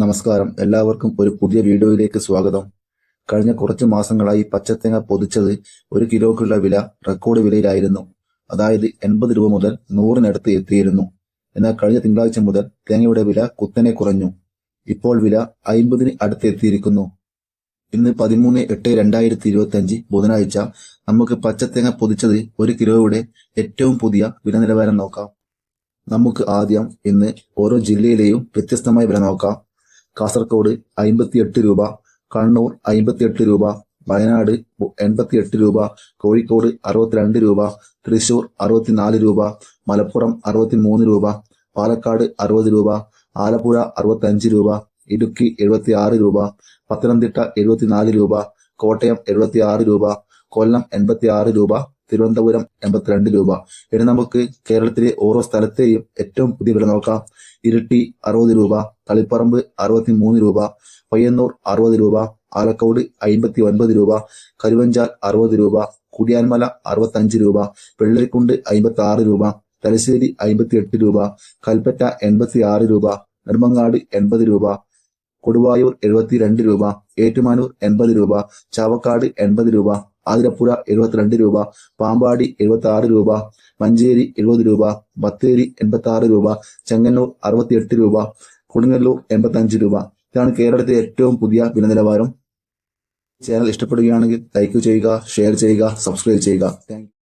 നമസ്കാരം. എല്ലാവർക്കും ഒരു പുതിയ വീഡിയോയിലേക്ക് സ്വാഗതം. കഴിഞ്ഞ കുറച്ച് മാസങ്ങളായി പച്ചത്തേങ്ങ പൊതിച്ചത് ഒരു കിലോക്കുള്ള വില റെക്കോർഡ് വിലയിലായിരുന്നു. അതായത് എൺപത് രൂപ മുതൽ നൂറിനടുത്ത് എത്തിയിരുന്നു. എന്നാൽ കഴിഞ്ഞ തിങ്കളാഴ്ച മുതൽ തേങ്ങയുടെ വില കുത്തനെ കുറഞ്ഞു. ഇപ്പോൾ വില അയിമ്പതിന് അടുത്ത് എത്തിയിരിക്കുന്നു. ഇന്ന് പതിമൂന്ന് എട്ട് രണ്ടായിരത്തി ഇരുപത്തി അഞ്ച് ബുധനാഴ്ച നമുക്ക് പച്ചത്തേങ്ങ പൊതിച്ചത് ഒരു കിലോയുടെ ഏറ്റവും പുതിയ വില നിലവാരം നോക്കാം. നമുക്ക് ആദ്യം ഇന്ന് ഓരോ ജില്ലയിലെയും വ്യത്യസ്തമായ വില നോക്കാം. കാസർഗോഡ് അമ്പത്തിയെട്ട് രൂപ കണ്ണൂർ അമ്പത്തിയെട്ട് രൂപ വയനാട് എൺപത്തിയെട്ട് രൂപ കോഴിക്കോട് അറുപത്തിരണ്ട് രൂപ തൃശൂർ അറുപത്തിനാല് രൂപ മലപ്പുറം അറുപത്തിമൂന്ന് രൂപ പാലക്കാട് അറുപത് രൂപ ആലപ്പുഴ അറുപത്തഞ്ച് രൂപ ഇടുക്കി എഴുപത്തി ആറ് രൂപ പത്തനംതിട്ട എഴുപത്തിനാല് രൂപ കോട്ടയം എഴുപത്തി ആറ് രൂപ കൊല്ലം എൺപത്തി ആറ് രൂപ തിരുവനന്തപുരം എൺപത്തിരണ്ട് രൂപ. ഇനി നമുക്ക് കേരളത്തിലെ ഓരോ സ്ഥലത്തെയും ഏറ്റവും പുതിയ വില നോക്കാം. ഇരിട്ടി അറുപത് രൂപ തളിപ്പറമ്പ് അറുപത്തി മൂന്ന് രൂപ പയ്യന്നൂർ അറുപത് രൂപ ആലക്കോട് അമ്പത്തി ഒൻപത് രൂപ കരുവഞ്ചാൽ അറുപത് രൂപ കുടിയാൻമല അറുപത്തഞ്ച് രൂപ വെള്ളരിക്കുണ്ട് അമ്പത്തി ആറ് രൂപ തലശ്ശേരി അമ്പത്തി എട്ട് രൂപ കൽപ്പറ്റ എൺപത്തി ആറ് രൂപ നെടുമങ്ങാട് എൺപത് രൂപ കൊടുവായൂർ എഴുപത്തിരണ്ട് രൂപ ഏറ്റുമാനൂർ എൺപത് രൂപ ചാവക്കാട് എൺപത് രൂപ ആതിരപ്പുഴ എഴുപത്തിരണ്ട് രൂപ പാമ്പാടി എഴുപത്തി ആറ് രൂപ മഞ്ചേരി എഴുപത് രൂപ ബത്തേരി എൺപത്തി ആറ് രൂപ ചെങ്ങന്നൂർ അറുപത്തിയെട്ട് രൂപ കൊടുങ്ങല്ലൂർ എൺപത്തി അഞ്ച് രൂപ. ഇതാണ് കേരളത്തിലെ ഏറ്റവും പുതിയ വില നിലവാരം ചാനൽ ഇഷ്ടപ്പെടുകയാണെങ്കിൽ ലൈക്ക് ചെയ്യുക ഷെയർ ചെയ്യുക സബ്സ്ക്രൈബ് ചെയ്യുക. താങ്ക്